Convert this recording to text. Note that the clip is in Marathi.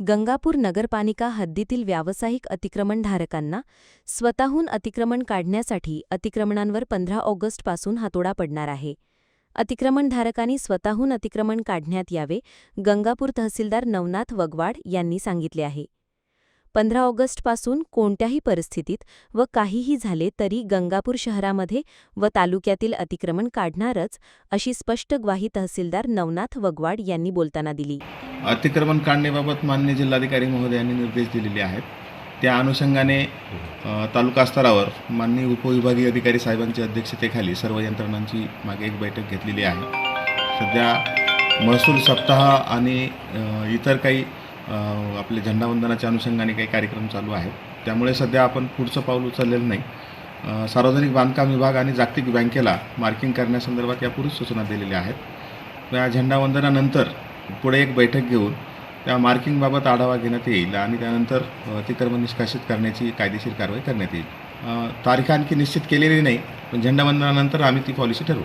गंगापूर नगरपालिका हद्दीतील व्यावसायिक अतिक्रमणधारकांना स्वतःहून अतिक्रमण काढण्यासाठी अतिक्रमणांवर पंधरा ऑगस्टपासून हातोडा पडणार आहे. अतिक्रमणधारकांनी स्वतःहून अतिक्रमण काढण्यात यावे गंगापूर तहसीलदार नवनाथ वगवाड यांनी सांगितले आहे. पंधरा ऑगस्टपासून कोणत्याही परिस्थितीत व काहीही झाले तरी गंगापूर शहरामध्ये व तालुक्यातील अतिक्रमण काढणारच अशी स्पष्ट ग्वाही तहसीलदार नवनाथ वगवाड यांनी बोलताना दिली. अतिक्रमण काढण्याबाबत मान्य जिल्हाधिकारी महोदयांनी निर्देश दिलेले आहेत. त्या अनुषंगाने तालुका स्तरावर माननीय उपविभागीय अधिकारी साहेबांच्या अध्यक्षतेखाली सर्व यंत्रणांची मागे एक बैठक घेतलेली आहे. सध्या महसूल सप्ताह आणि इतर काही आपले झेंडावंदनाच्या अनुषंगाने काही कार्यक्रम चालू आहेत. त्यामुळे सध्या आपण पुढचं पाऊल उचललेलं नाही. सार्वजनिक बांधकाम विभाग आणि जागतिक बँकेला मार्किंग करण्यासंदर्भात यापूर्वीच सूचना दिलेल्या आहेत. त्या झेंडावंदनानंतर पुढे एक बैठक घेऊन त्या मार्किंगबाबत आढावा घेण्यात येईल आणि त्यानंतर अ, अतिक्रमण निष्कासित करण्याची कायदेशीर कारवाई करण्यात येईल. तारीख आणखी निश्चित केलेली नाही पण झेंडावंदनानंतर आम्ही ती पॉलिसी ठरवू.